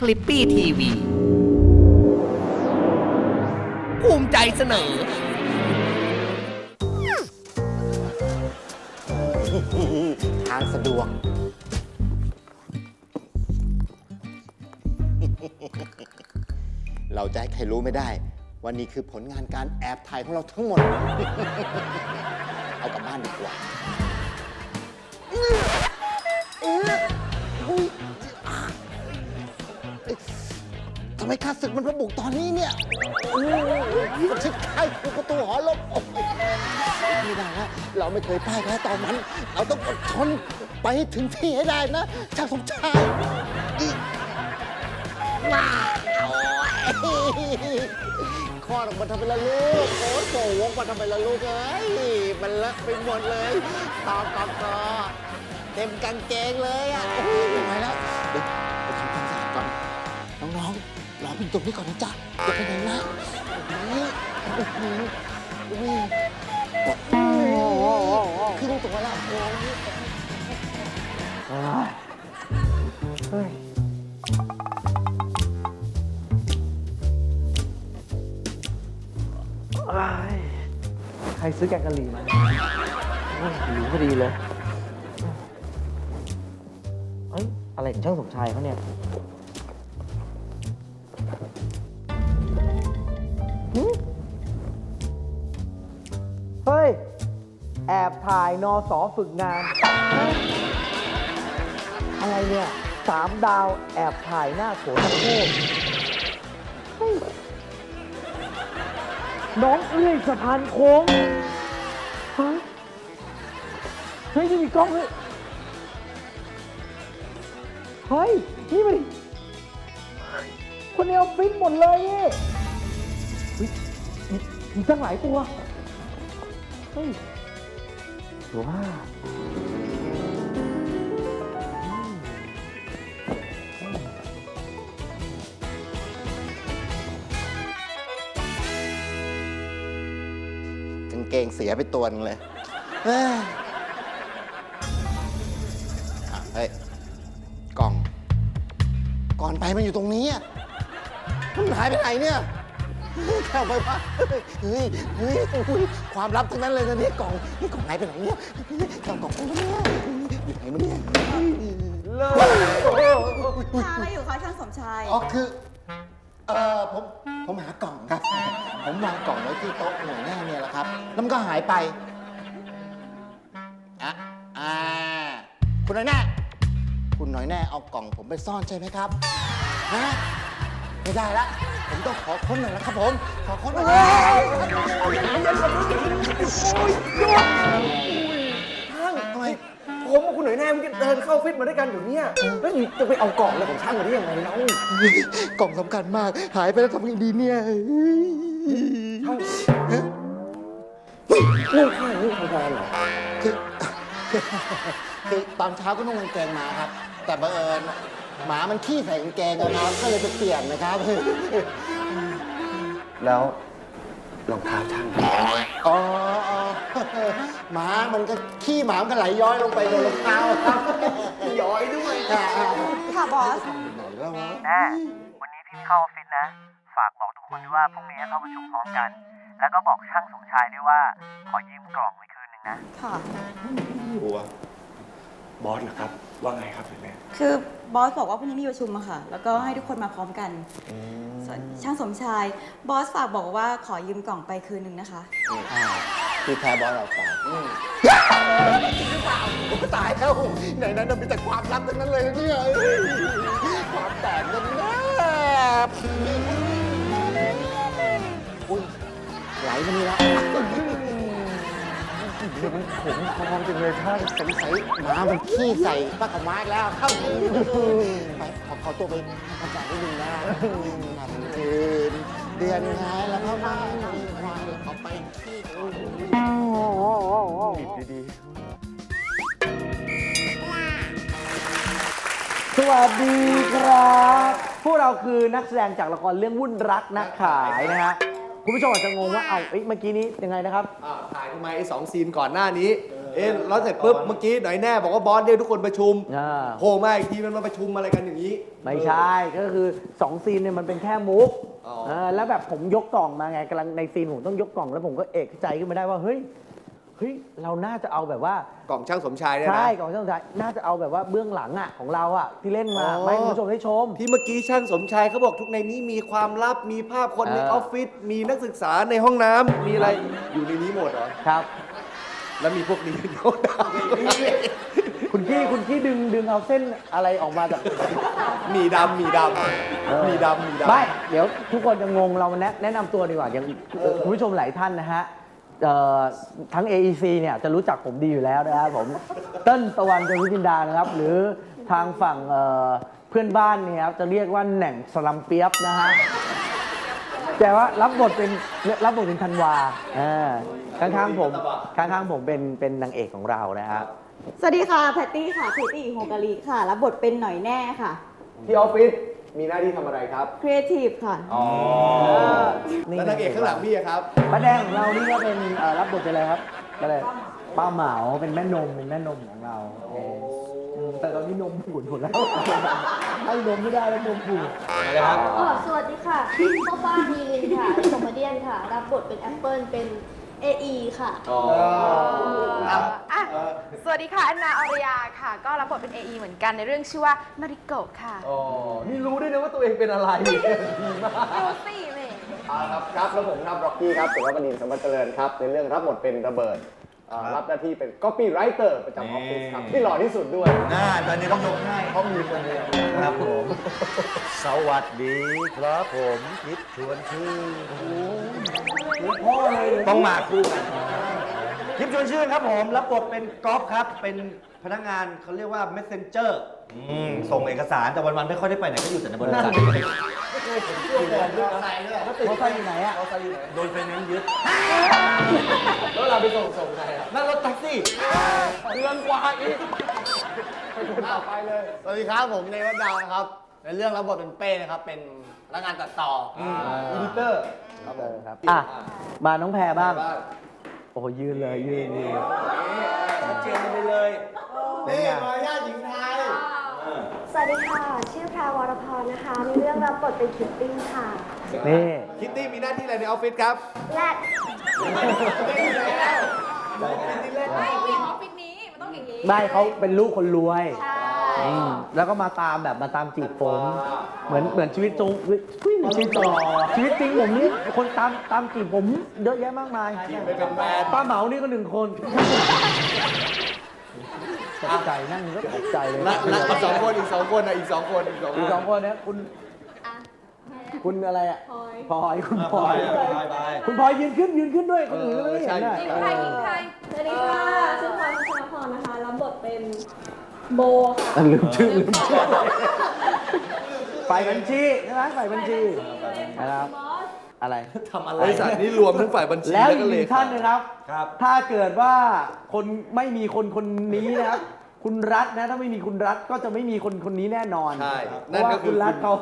คลิปปี้ทีวีภูมิใจเสนอ ทางสะดวก เราจะให้ใครรู้ไม่ได้ วันนี้คือผลงานการแอบถ่ายของเราทั้งหมด เอากลับบ้านดีกว่า อุ๊ย ไมข้าศึกมันระบุกตอนนี้เนี่ยโอ้ยมันชิดใกล้ประตูหอลบโอ้ยไม่ได้นะเราไม่เคยพ่ายแพ้ตอนนั้นเราต้องอดทนไปให้ถึงที่ให้ได้นะช่างสมชายอีมาโอ้ยคลอดออกมาทำไมล่ะลูกโอ้โหวงมาทำไมล่ะลูกเอ้ยมันเลอะไปหมดเลยตอกตอกตอเต็มกางเกงเลยอะโอ้ยไม่ไหวแล้ว ๆรอเป็นตรงนี้ก่อนนะจ๊ะอย่าไปไหนนะนี่นี่ครึ่งตัวแล้วโอ้ยอ้ยใครซื้อแกงกะหรี่มาโอ้ยหิวพอดีเลยเอ้ยอะไรของช่างสมชายเขาเนี่ย แอบถ่ายนอสอฝึกงาน อะไรเนี่ยสามดาวแอบถ่ายหน้าโขนตะโคกเฮ้ยน้องเอื้อยสะพานโค้งฮะเฮ้ยนี่มีกล้องเลยเฮ้ย นี่มันคนในออฟฟิศหมดเลยนี่เฮ้ยมีมีตั้งหลายตัวเฮ้ย หรือว่ากางเกงเสียไปตัวหนึงเลยเฮ้ยอะเฮ้ย กล่อง ก่อนไปมันอยู่ตรงนี้อะมันหายไปไหนเนี่ย แค่เอาไปวะเฮ้ยเฮ้ยอุ๊ยความลับทั้งนั้นเลยนะเนี่ยกล่องนี่กล่องหายไปไหนเนี่ยกล่องกล่องไปแล้วเนี่ยอยู่ไหนมันเนี่ยหาอะไรอยู่คะช่างสมชาย อ๋อคือเออผมผมหากล่องครับ ผมวางกล่องไว้ที่โต๊ะหน่วยแน่เนี่ยแหละครับแล้วมันก็หายไปอะอ่าคุณน้อยแน่คุณน้อยแน่เอากล่องผมไปซ่อนใช่ไหมครับฮะ ไม่ได้ละ ผมต้องขอค้นหน่อยนะครับผม ขอค้นหน่อยช่างทำไมผมกับคุณหน่อยแน่เมื่อกี้เดินเข้าฟิตมาด้วยกันอยู่เนี่ยแล้วอยู่จะไปเอากล่องอะไรของช่างมาได้ยังไงเล่ากล่องสำคัญมาก หายไปแล้วทำไงดีเนี่ยลูกข้างนี่ทำงานเหรอคือคือตอนเช้าก็นุ่งกางเกงมาครับ แต่บังเอิญ หมามันขี้ใส่กางเกงอะครับ ก็เลยไปเปลี่ยนนะครับ แล้วรองเท้าช่างอ๋ออ๋อหมา มันก็ขี้หมา มันก็ไหลย้อยลงไปในรองเท้าครับย้อยด้วยอ่าอ่าค่ะบอส ไหนแล้ววะแน่วันนี้พี่เข้าออฟฟิศนะ ฝากบอกทุกคนด้วยว่าพรุ่งนี้เข้าประชุมพร้อมกัน แล้วก็บอกช่างสมชายด้วยว่า ขอยืมกล่องไว้คืนหนึ่งนะ ค่ะบัว บอสเหรอครับ ว่าไงครับแม่คือบอสบอกว่าพรุ่งนี้มีประชุมอะค่ะ แล้วก็ให้ทุกคนมาพร้อมกันส่วนช่างสมชาย บอสฝากบอกว่าขอยืมกล่องไปคืนหนึ่งนะคะ อ่าคือแท้บอสเราฝากอืมจริงหรือเปล่าผมก็ตายแล้วไหนนั้นนะมีแต่ความลับทั้งนั้นเลยนะเนี่ยเอ้ยความแตกกันแนบอุ้ยไหลมานี่แล้ว เดี๋ยวมันขมคอจังเลยช่างสงสัยหมามันขี้ใส่ป้ากับม้าอีกแล้วครับไปขอขอตัวไปทำงานนิดนึงนะงานคืนเดือนไงแล้วก็มาวันเอาไปขี้ดีสวัสดีครับ พวกเราคือนักแสดงจากละครเรื่องวุ่นรักนักขายนะฮะ คุณผู้ชมอาจจะงงว่า เอาเอ้ยเมื่อกี้นี้ยังไงนะครับ อ่าายทำไมไอ้สองซีนก่อนหน้านี้ เอ๊ะแล้วเสร็จปุ๊บเมื่อกี้หน่อยแน่บอกว่าบอสเรียกทุกคนประชุมอ่า โผล่มาอีกทีมันมาประชุมอะไรกันอย่างนี้ ไม่ใช่ ก็คือสองซีนเนี่ยมันเป็นแค่มุกอ๋อ เออแล้วแบบผมยกกล่องมาไงกำลังในซีนผมต้องยกกล่องแล้วผมก็เอกใจขึ้นมาได้ว่าเฮ้ย เฮ้ยเราน่าจะเอาแบบว่า กล่องช่างสมชายเนี่ยนะ ใช่กล่องช่างสุดท้ายน่าจะเอาแบบว่าเบื้องหลังอะของเราอะที่เล่นมาอ๋อ ไม่ให้คุณผู้ชมได้ชม ที่เมื่อกี้ช่างสมชายเขาบอกทุกในนี้มีความลับมีภาพคนในเออ ออฟฟิศมีนักศึกษาในห้องน้ำมีอะไรอยู่ในนี้หมดเหรอครับ แล้วมีพวกนี้ในห้องน้ำคุณกี้คุณกี้ดึงดึงเอาเส้นอะไรออกมาจากมีดำมีดำมีดำมีดำ ไม่ เดี๋ยวทุกคนจะงงเราแนะแนะนำตัวดีกว่าอย่างเอ่อคุณผู้ชมหลายท่านนะฮะ เอ่อทั้ง AEC เนี่ยจะรู้จักผมดีอยู่แล้วนะครับผมเต้นตะวันจรุจินดานะครับ หรือทางฝั่งเอ่อเพื่อนบ้านเนี่ยครับจะเรียกว่าแหน่งสลัมเปียบนะฮะแต่ว่ารับบทเป็นรับบทเป็นธันวาอ่าข้างๆผมข้างๆผมเป็นเป็นนางเอกของเรานะครับ สวัสดีค่ะ แพตตี้ค่ะแพตตี้โฮกาลีค่ะ รับบทเป็นหน่อยแน่ค่ะ ที่ออฟฟิศ มีหน้าที่ทำอะไรครับ ครีเอทีฟค่ะแล้วนางเอกข้างหลังพี่อะครับ ป้าแดงของเรานี่ก็เป็นเอ่อรับบทเป็นอะไรครับก็เลยป้าเหมาเป็นแม่นมเป็นแม่นมของเราอืมแต่ตอนนี้นมผุดหมดแล้ว ให้นมไม่ได้แล้วนมผุดอ๋อสวัสดีค่ะพ่อป้ามีลินค่ะคอมเมเดียนค่ะ รับบทเป็นแอปเปิลเป็น AE ค่ะอะสวัสดีค่ะแอนนาอารยาค่ะ ก็รับบทเป็น AE เหมือนกันในเรื่องชื่อว่ามาริโกะค่ะอ๋อ นี่รู้ด้วยนะว่าตัวเองเป็นอะไร ดีมากดูสิแหม่อ่าครับครับแล้วผมครับร็อกกี้ครับสุรบดินทร์สมบัติเจริญครับ ในเรื่องรับบทเป็นระเบิดอ่ารับหน้าที่เป็น copywriter ประจำออฟฟิศครับ ที่หล่อที่สุดด้วยน่าตอนนี้ต้องยกให้เขามีคนเดียวครับผม สวัสดีครับผมคิดชวนชื่นต้องมาคู่กันคลิปชวนชื่นครับผมรับบทเป็นก๊อฟครับ เป็นพนักงานเขาเรียกว่า messenger อืมส่งเอกสารแต่วันๆไม่ค่อยได้ไปไหนก็อยู่แต่ในบริษัทเขาใส่อยู่ไหนอะโดนไฟแนนซ์ยึดแล้วเราไปส่งส่งใครอะนั่งรถแท็กซี่เดือนกว่าอีกไปเลย สวัสดีครับผมเนวัดดาวนะครับ ในเรื่องรับบทเป็นเป้นะครับ เป็นพนักงานตัดต่อออีดิเตอร์ครับผมครับอะมาน้องแพรบ้างโอ้โหยืนเลยยืนยืน ชัดเจนไปเลยนี่มารยาทหญิงไทยสวัสดีค่ะ ชื่อแพรวรพรนะคะในเรื่องรับบทเป็นคิตตี้ค่ะ นี่ คิตตี้มีหน้าที่อะไรในออฟฟิศครับแรกไม่ผู้หญิงออฟฟิศนี้ มันต้องอย่างนี้ ไม่เขาเป็นลูกคนรวย ใช่ อืมแล้วก็มาตามแบบมาตามจีบผม เหมือนเหมือนชีวิตจงชีวิตชีวิตจริงชีวิตจริงผมนี่คนตามตามจีบผมเยอะแยะมากมายไปเป็นแฟนป้าเหมานี่ก็หนึ่งคนตกใจนั่งก็ตกใจเลยและและอีกสองคนอีกสองคนอะอีกสองคนอีกสองคอีกน สองคนเนี้ยคุณคุณอะไรอะพลอยคุณพลอย คุณพลอยยืนขึ้นยืนขึ้นด้วยคนอื่นก็ไม่ได้เห็นน่ะ ยิงใครยิงใครสวัสดีค่ะชื่อพลอยพัชรพรนะคะ รับบทเป็น โบค่ะเออลืมชื่อลืมชื่อฝ่ายบัญชีใช่ไหมฝ่ายบัญชีนะครับ อะไร ทำอะไรบริษัทนี้รวมทั้งฝ่ายบัญชีแล้วแล้วอีก็กหเลนึ่งขาท่านนะครับ ครับ ถ้าเกิดว่าคนไม่มีคนคนนี้นะครับ คุณรัฐนะ ถ้าไม่มีคุณรัฐก็จะไม่มีคนคนนี้แน่นอนใช่เพนั่นราะว่าก็คืคุอณรัฐคุณเขา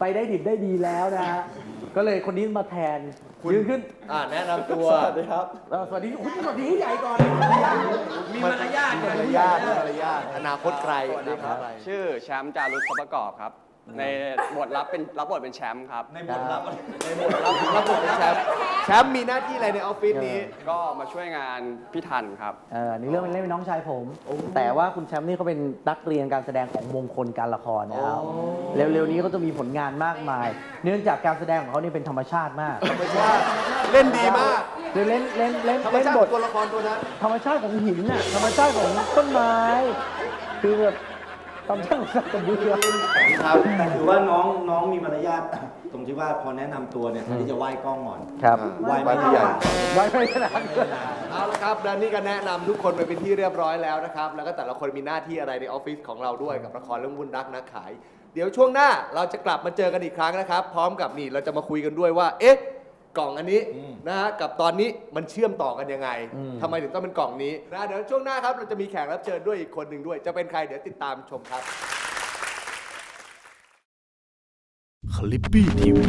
ไปได้ดิบได้ดีแล้วนะฮะ ก็เลยคนนี้มาแทน ยืนขึ้นอ่าแนะนำตัว สวัสดีครับ เอ่อสวัสดีคุณสวัสดีผู้ใหญ่ก่อนมีมาร ยาทมารยาทมารยาทอนาคตไกลอนาคตไกล ชื่อแชมป์จารุตทรัพย์ประกอบครับ ในบทรับเป็นรับบทเป็นแชมป์ครับ ในบทรับในบทรับรับบทเป็นแชมป์แชมป์มีหน้าที่อะไรในออฟฟิศนี้ ก็มาช่วยงานพี่ทันครับ เออในเรื่องเป็นเล่นเป็นน้องชายผม แต่ว่าคุณแชมป์นี่เขาเป็นนักเรียนการแสดงของมงคลการละครนะครับเร็วๆนี้เขาจะมีผลงานมากมาย เนื่องจากการแสดงของเขานี่เป็นธรรมชาติมากธรรมชาติเล่นดีมาก คือเล่นเล่นเล่นธรรมเล่นชาติบขอทงตัวละครตัวนั้นธรรมชาติของหินน่ะธรรมชาติของต้นไม้คือแบบธรรมชาติของสัตว์กับเรือครับแต่ถือว่าน้องน้องมีมารยาทตรงที่ว่าพอแนะนำตัวเนี่ยแทนที่จะไหว้กล้องก่อนครับ ไหว้ไหว้ไม่ผู้ใหญ่ไว้ไม่ขนาดนั้น เอาละครับและนี่ก็แนะนำทุกคนไปเป็นที่เรียบร้อยแล้วนะครับ แล้วก็แต่ละคนมีหน้าที่อะไรในออฟฟิศของเราด้วยกับละครเรื่องวุ่นรักนักขาย เดี๋ยวช่วงหน้าเราจะกลับมาเจอกันอีกครั้งนะครับ พร้อมกับนี่เราจะมาคุยกันด้วยว่า เอ๊ะ กล่องอันนี้นะฮะกับตอนนี้มันเชื่อมต่อกันยังไงทำไมถึงต้องเป็นกล่องนี้นะเดี๋ยวช่วงหน้าครับเราจะมีแขกรับเชิญด้วยอีกคนหนึ่งด้วย จะเป็นใครเดี๋ยวติดตามชมครับ คลิปปี้ทีวี